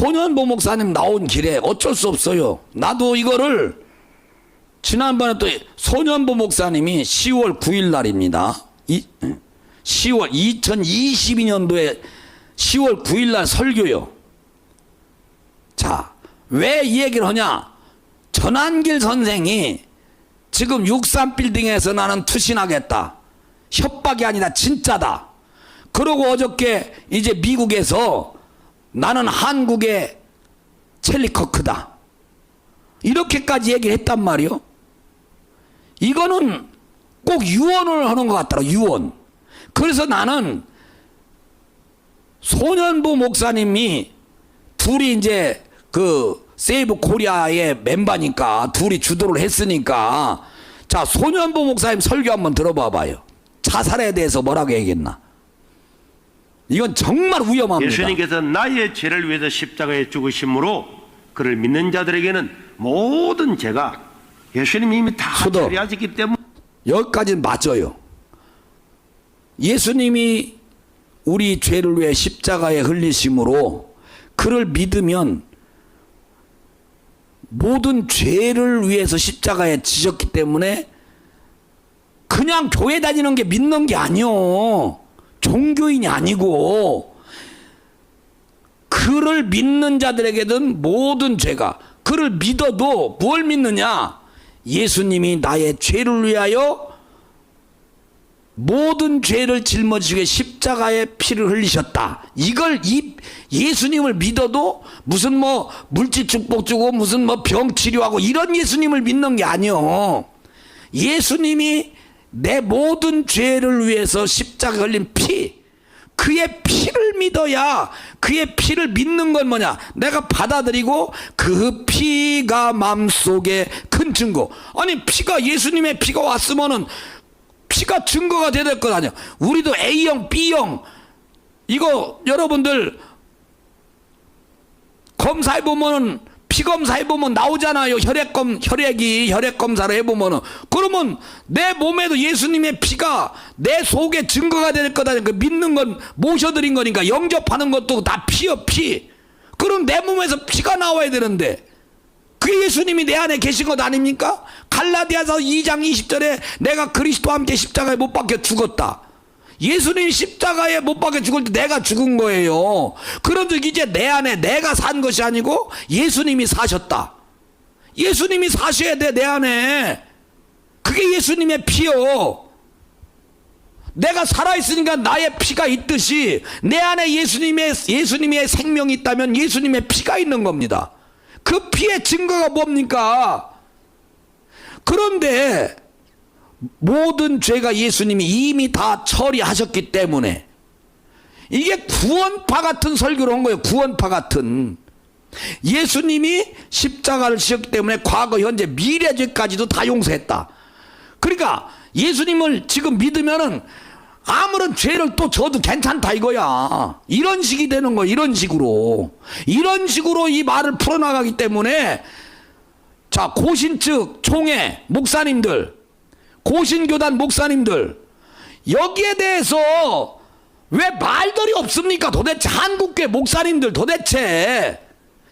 소년보 목사님 나온 길에 어쩔 수 없어요. 나도 이거를 지난번에 또 소년보 목사님이 10월 9일 날입니다. 이, 10월 2022년도에 10월 9일 날 설교요. 자, 왜 이 얘기를 하냐? 전한길 선생이 지금 63 빌딩에서 나는 투신하겠다. 협박이 아니라 진짜다. 그러고 어저께 이제 미국에서 나는 한국의 첼리커크다. 이렇게까지 얘기를 했단 말이요. 이거는 꼭 유언을 하는 것 같더라, 유언. 그래서 나는 소년부 목사님이 둘이 이제 그 세이브 코리아의 멤버니까 둘이 주도를 했으니까 자, 소년부 목사님 설교 한번 들어봐 봐요. 자살에 대해서 뭐라고 얘기했나? 이건 정말 위험합니다. 예수님께서 나의 죄를 위해서 십자가에 죽으심으로 그를 믿는 자들에게는 모든 죄가 예수님이 이미 다. 처리하셨기 때문에 여기까지는 맞아요. 예수님이 우리 죄를 위해 십자가에 흘리심으로 그를 믿으면 모든 죄를 위해서 십자가에 지셨기 때문에 그냥 교회 다니는 게 믿는 게 아니요. 종교인이 아니고 그를 믿는 자들에게는 모든 죄가 그를 믿어도 뭘 믿느냐? 예수님이 나의 죄를 위하여 모든 죄를 짊어지게 십자가에 피를 흘리셨다. 이걸 이 예수님을 믿어도 무슨 뭐 물질 축복 주고 무슨 뭐 병 치료하고 이런 예수님을 믿는 게 아니요. 예수님이 내 모든 죄를 위해서 십자가 흘린 피, 그의 피를 믿어야 그의 피를 믿는 건 뭐냐? 내가 받아들이고 그 피가 마음속에 큰 증거. 아니 피가 예수님의 피가 왔으면은 피가 증거가 돼야 될 것 아니야. 우리도 A형, B형 이거 여러분들 검사해 보면은 피 검사 해 보면 나오잖아요. 혈액검 혈액이 혈액 검사를 해 보면은 그러면 내 몸에도 예수님의 피가 내 속에 증거가 될 거다. 그 믿는 건 모셔드린 거니까 영접하는 것도 다 피요 피. 그럼 내 몸에서 피가 나와야 되는데 그 예수님이 내 안에 계신 것 아닙니까? 갈라디아서 2장 20절에 내가 그리스도와 함께 십자가에 못 박혀 죽었다. 예수님 십자가에 못 박혀 죽을 때 내가 죽은 거예요. 그런즉 이제 내 안에 내가 산 것이 아니고 예수님이 사셨다. 예수님이 사셔야 돼, 내 안에. 그게 예수님의 피요. 내가 살아있으니까 나의 피가 있듯이 내 안에 예수님의, 예수님의 생명이 있다면 예수님의 피가 있는 겁니다. 그 피의 증거가 뭡니까? 그런데 모든 죄가 예수님이 이미 다 처리하셨기 때문에 이게 구원파 같은 설교를 한 거예요. 구원파 같은. 예수님이 십자가를 지셨기 때문에 과거, 현재, 미래 죄까지도 다 용서했다. 그러니까 예수님을 지금 믿으면은 아무런 죄를 또 져도 괜찮다 이거야. 이런 식이 되는 거야. 이런 식으로. 이런 식으로 이 말을 풀어나가기 때문에 자, 고신 측 총회 목사님들, 고신교단 목사님들 여기에 대해서 왜 말들이 없습니까? 도대체 한국계 목사님들 도대체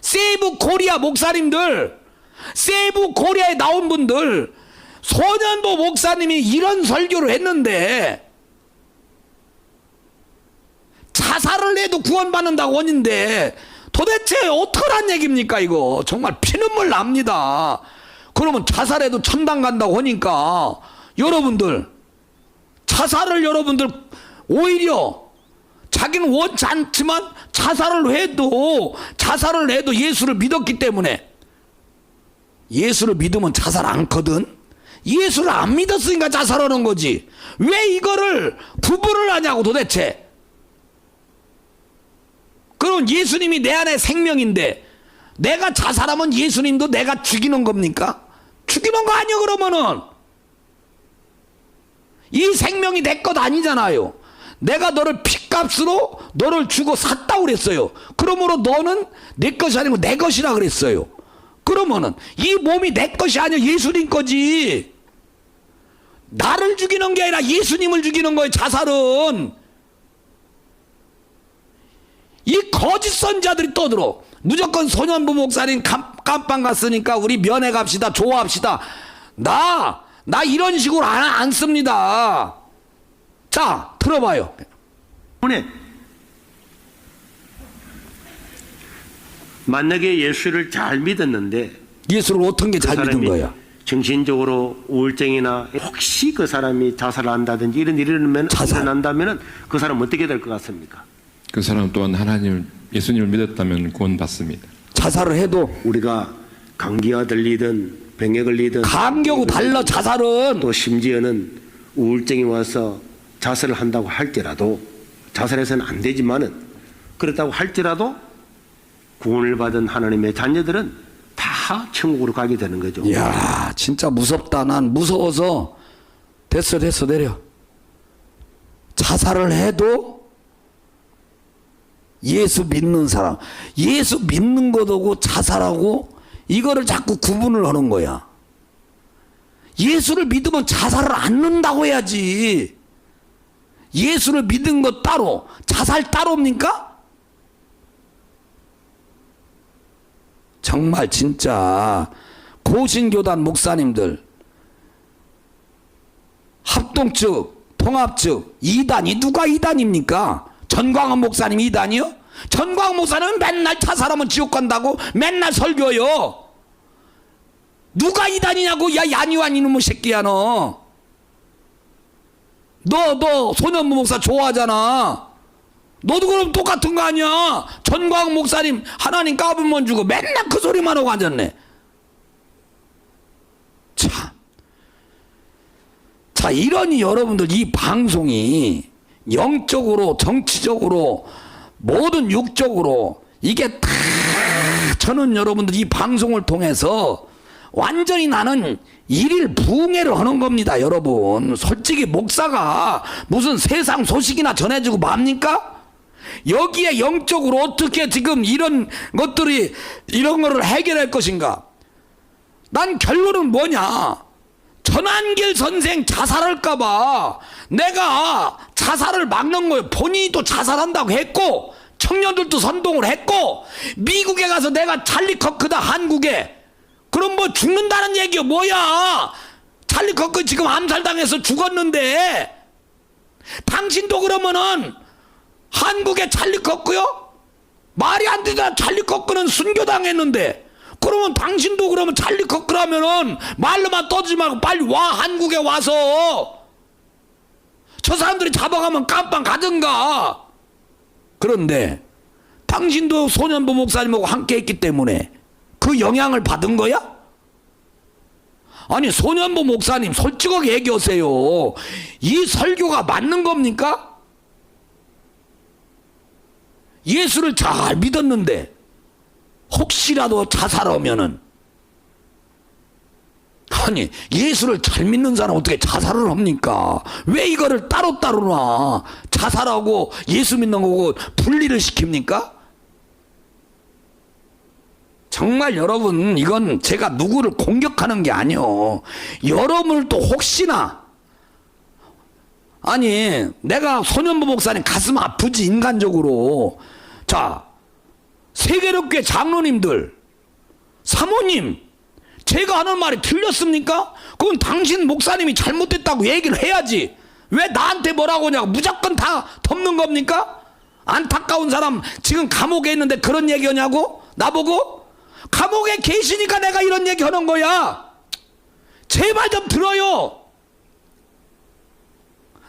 세이브 코리아 목사님들 세이브 코리아에 나온 분들 소년보 목사님이 이런 설교를 했는데 자살을 해도 구원받는다고 원인데 도대체 어떡하란 얘기입니까 이거 정말 피눈물 납니다 그러면 자살해도 천당 간다고 하니까 여러분들 자살을 여러분들 오히려 자기는 원치 않지만 자살을 해도 자살을 해도 예수를 믿었기 때문에 예수를 믿으면 자살 않거든? 예수를 안 믿었으니까 자살하는 거지. 왜 이거를 구분을 하냐고 도대체. 그럼 예수님이 내 안에 생명인데 내가 자살하면 예수님도 내가 죽이는 겁니까? 죽이는 거 아니요 그러면은 이 생명이 내 것 아니잖아요. 내가 너를 피값으로 너를 주고 샀다고 그랬어요. 그러므로 너는 내 것이 아니고 내 것이라 그랬어요. 그러면은 이 몸이 내 것이 아니야 예수님 거지. 나를 죽이는 게 아니라 예수님을 죽이는 거예요. 자살은. 이 거짓 선자들이 떠들어. 무조건 소년부 목사님 감, 깜빵 갔으니까 우리 면회 갑시다 좋아합시다 나 나 이런 식으로 안, 안 씁니다 자 들어봐요 때문에 만약에 예수를 잘 믿었는데 예수를 어떤 게그잘 믿은 거야 정신적으로 우울증이나 혹시 그 사람이 자살을 한다든지 이런 일이 일어나면 자살. 일어난다면 그 사람 은 어떻게 될 것 같습니까? 그 사람 또한 하나님 예수님을 믿었다면 구원받습니다. 자살을 해도 우리가 감기가 들리든 걸리든 감격우 달라 자살은 또 심지어는 우울증이 와서 자살을 한다고 할지라도 자살해서는 안 되지만은 그렇다고 할지라도 구원을 받은 하나님의 자녀들은 다 천국으로 가게 되는 거죠. 이야 진짜 무섭다 난 무서워서 됐어 됐어 내려 자살을 해도 예수 믿는 사람 예수 믿는 것하고 자살하고 이거를 자꾸 구분을 하는 거야 예수를 믿으면 자살을 않는다고 해야지 예수를 믿은 것 따로 자살 따로입니까? 정말 진짜 고신교단 목사님들 합동 측, 통합 측, 이단이 누가 이단입니까? 전광훈 목사님 이단이요? 전광훈 목사님은 맨날 자살하면 지옥 간다고 맨날 설교요. 누가 이단이냐고 야 야니완 이놈의 새끼야 너. 너 너 소년부 목사 좋아하잖아. 너도 그럼 똑같은 거 아니야? 전광 목사님 하나님 까불면 주고 맨날 그 소리만 하고 앉았네. 참. 자, 이러니 여러분들 이 방송이 영적으로, 정치적으로, 모든 육적으로 이게 다 저는 여러분들 이 방송을 통해서 완전히 나는 일일 부흥회를 하는 겁니다, 여러분. 솔직히 목사가 무슨 세상 소식이나 전해주고 맙니까? 여기에 영적으로 어떻게 지금 이런 것들이 이런 거를 해결할 것인가? 난 결론은 뭐냐? 전한길 선생 자살할까봐 내가 자살을 막는 거예요. 본인이 또 자살한다고 했고, 청년들도 선동을 했고, 미국에 가서 내가 찰리 커크다, 한국에. 그럼 뭐 죽는다는 얘기야, 뭐야? 찰리 커크 지금 암살당해서 죽었는데, 당신도 그러면은 한국에 찰리 커크요? 말이 안 되잖아. 찰리 커크는 순교당했는데. 그러면 당신도 그러면 찰리 커크라면은 말로만 떠지 말고 빨리 와 한국에 와서 저 사람들이 잡아가면 깜빵 가든가. 그런데 당신도 소년부 목사님하고 함께 했기 때문에 그 영향을 받은 거야? 아니 소년부 목사님 솔직하게 얘기하세요. 이 설교가 맞는 겁니까? 예수를 잘 믿었는데 혹시라도 자살하면은 아니 예수를 잘 믿는 사람 어떻게 자살을 합니까? 왜 이거를 따로따로나 자살하고 예수 믿는 거고 분리를 시킵니까? 정말 여러분 이건 제가 누구를 공격하는 게 아니요. 여러분을 또 혹시나 아니 내가 소년부 목사님 가슴 아프지 인간적으로 자 세계롭게 장로님들 사모님 제가 하는 말이 틀렸습니까? 그건 당신 목사님이 잘못됐다고 얘기를 해야지 왜 나한테 뭐라고 하냐고 무조건 다 덮는 겁니까? 안타까운 사람 지금 감옥에 있는데 그런 얘기 하냐고? 나보고? 감옥에 계시니까 내가 이런 얘기 하는 거야 제발 좀 들어요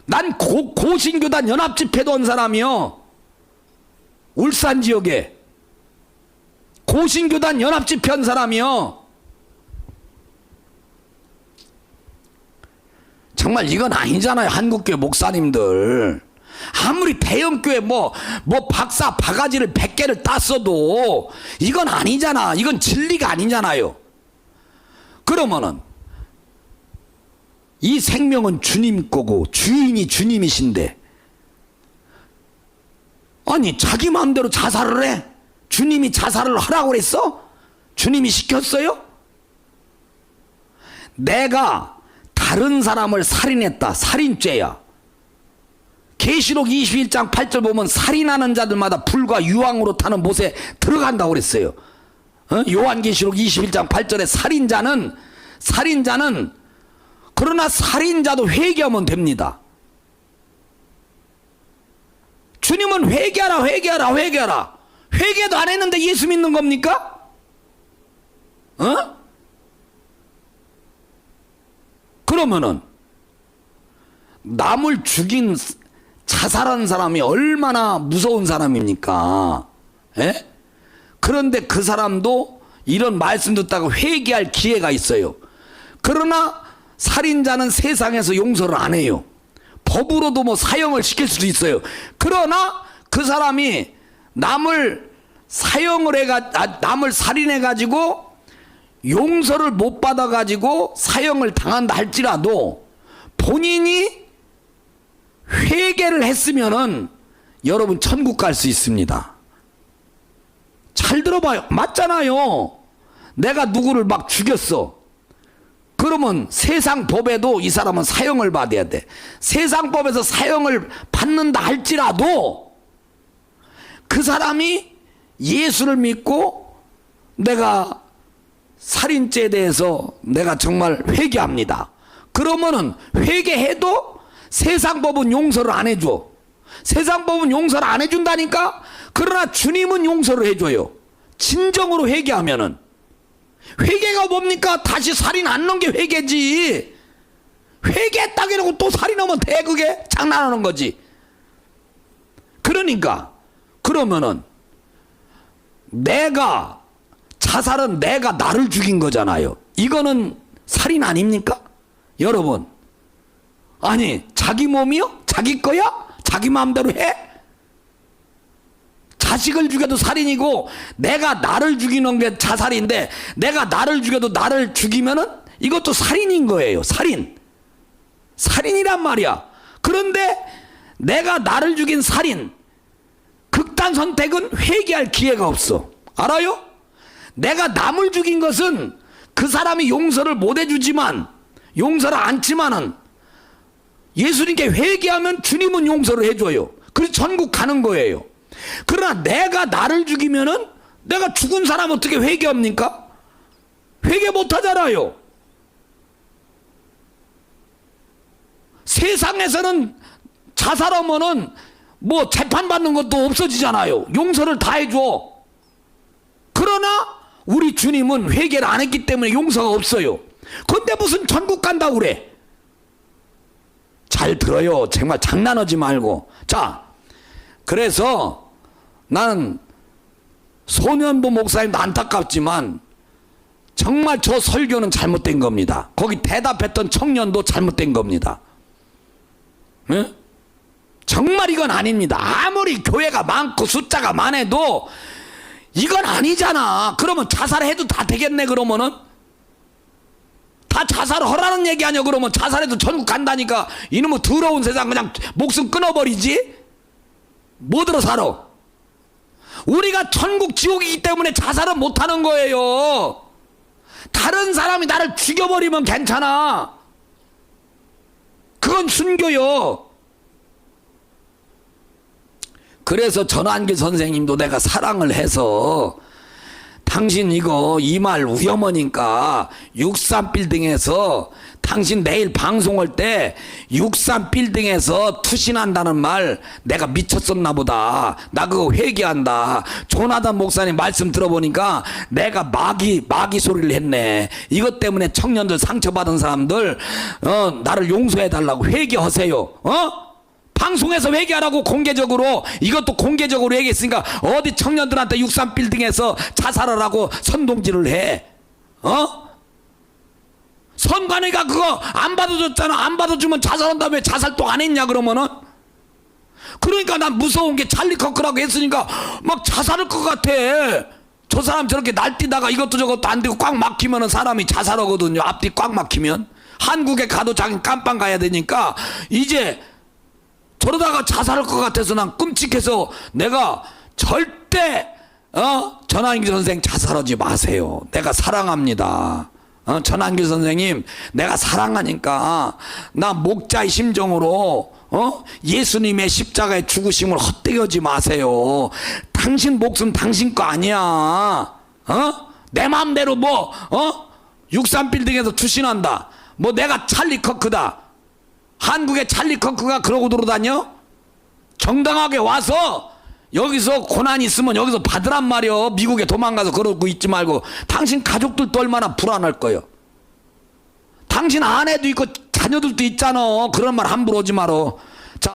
난 고, 고신교단 연합집회도 한 사람이요. 울산 지역에. 고신교단 연합집회 한 사람이요. 정말 이건 아니잖아요. 한국교회 목사님들. 아무리 대형교회 뭐, 뭐 박사 바가지를 100개를 땄어도 이건 아니잖아. 이건 진리가 아니잖아요. 그러면은 이 생명은 주님 거고 주인이 주님이신데 아니 자기 마음대로 자살을 해 주님이 자살을 하라고 그랬어? 주님이 시켰어요? 내가 다른 사람을 살인했다 살인죄야 계시록 21장 8절 보면 살인하는 자들마다 불과 유황으로 타는 못에 들어간다고 그랬어요. 어? 요한계시록 21장 8절에 살인자는 살인자는 그러나 살인자도 회개하면 됩니다. 주님은 회개하라 회개하라 회개하라 회개도 안 했는데 예수 믿는 겁니까? 어? 그러면은 남을 죽인 자살한 사람이 얼마나 무서운 사람입니까? 예? 그런데 그 사람도 이런 말씀 듣다가 회개할 기회가 있어요. 그러나 살인자는 세상에서 용서를 안 해요. 법으로도 뭐 사형을 시킬 수도 있어요. 그러나 그 사람이 남을 사형을 해가 아, 남을 살인해 가지고 용서를 못 받아 가지고 사형을 당한다 할지라도 본인이 회개를 했으면은 여러분 천국 갈 수 있습니다. 잘 들어봐요. 맞잖아요. 내가 누구를 막 죽였어. 그러면 세상 법에도 이 사람은 사형을 받아야 돼. 세상 법에서 사형을 받는다 할지라도 그 사람이 예수를 믿고 내가 살인죄에 대해서 내가 정말 회개합니다. 그러면은 회개해도 세상 법은 용서를 안 해줘. 세상 법은 용서를 안 해준다니까? 그러나 주님은 용서를 해줘요. 진정으로 회개하면은. 회개가 뭡니까? 다시 살인 안 넣은 게 회개지. 회개했다 그러고 또 살인하면 돼, 그게? 장난하는 거지. 그러니까, 그러면은, 내가, 자살은 내가 나를 죽인 거잖아요. 이거는 살인 아닙니까? 여러분. 아니, 자기 몸이요? 자기 거야? 자기 마음대로 해? 자식을 죽여도 살인이고 내가 나를 죽이는 게 자살인데 내가 나를 죽여도 나를 죽이면은 이것도 살인인 거예요. 살인. 살인이란 말이야. 그런데 내가 나를 죽인 살인 극단 선택은 회개할 기회가 없어. 알아요? 내가 남을 죽인 것은 그 사람이 용서를 못 해주지만 용서를 않지만은 예수님께 회개하면 주님은 용서를 해줘요. 그래서 전국 가는 거예요. 그러나 내가 나를 죽이면은 내가 죽은 사람 어떻게 회개합니까? 회개 못 하잖아요. 세상에서는 자살하면은 뭐 재판받는 것도 없어지잖아요. 용서를 다 해줘. 그러나 우리 주님은 회개를 안 했기 때문에 용서가 없어요. 근데 무슨 전국 간다고 그래? 잘 들어요. 정말 장난하지 말고. 자, 그래서 나는 소년부 목사님도 안타깝지만 정말 저 설교는 잘못된 겁니다. 거기 대답했던 청년도 잘못된 겁니다. 예? 정말 이건 아닙니다. 아무리 교회가 많고 숫자가 많아도 이건 아니잖아. 그러면 자살해도 다 되겠네, 그러면은? 다 자살하라는 얘기 아니야, 그러면 자살해도 전국 간다니까. 이놈의 더러운 세상 그냥 목숨 끊어버리지? 뭐 들어 살아? 우리가 천국 지옥이기 때문에 자살은 못하는 거예요. 다른 사람이 나를 죽여버리면 괜찮아. 그건 순교요. 그래서 전환길 선생님도 내가 사랑을 해서 당신 이거 이말 위험하니까 63 빌딩에서 당신 내일 방송할 때 63 빌딩에서 투신한다는 말 내가 미쳤었나 보다. 나 그거 회개한다. 조나단 목사님 말씀 들어보니까 내가 마귀 마귀 소리를 했네. 이것 때문에 청년들 상처받은 사람들 어 나를 용서해 달라고 회개하세요. 어? 방송에서 회개하라고 공개적으로 이것도 공개적으로 얘기했으니까 어디 청년들한테 63 빌딩에서 자살하라고 선동질을 해. 어? 선관위가 그거 안 받아줬잖아. 안 받아주면 자살한다며 자살 또 안 했냐 그러면은? 그러니까 난 무서운 게 찰리 커크라고 했으니까 막 자살할 것 같아. 저 사람 저렇게 날뛰다가 이것도 저것도 안 되고 꽉 막히면은 사람이 자살하거든요. 앞뒤 꽉 막히면. 한국에 가도 자기 깜빵 가야 되니까 이제 저러다가 자살할 것 같아서 난 끔찍해서 내가 절대 어 전환길 선생 자살하지 마세요. 내가 사랑합니다. 어, 전환길 선생님 내가 사랑하니까 나 목자의 심정으로 어? 예수님의 십자가의 죽으심을 헛되게 하지 마세요. 당신 목숨 당신 거 아니야. 어? 내 마음대로 뭐, 어? 63 빌딩에서 투신한다. 뭐 내가 찰리 커크다. 한국의 찰리 커크가 그러고 돌아다녀? 정당하게 와서 여기서 고난 있으면 여기서 받으란 말이요. 미국에 도망가서 그러고 있지 말고 당신 가족들도 얼마나 불안할 거요. 당신 아내도 있고 자녀들도 있잖아. 그런 말 함부로 하지 말어.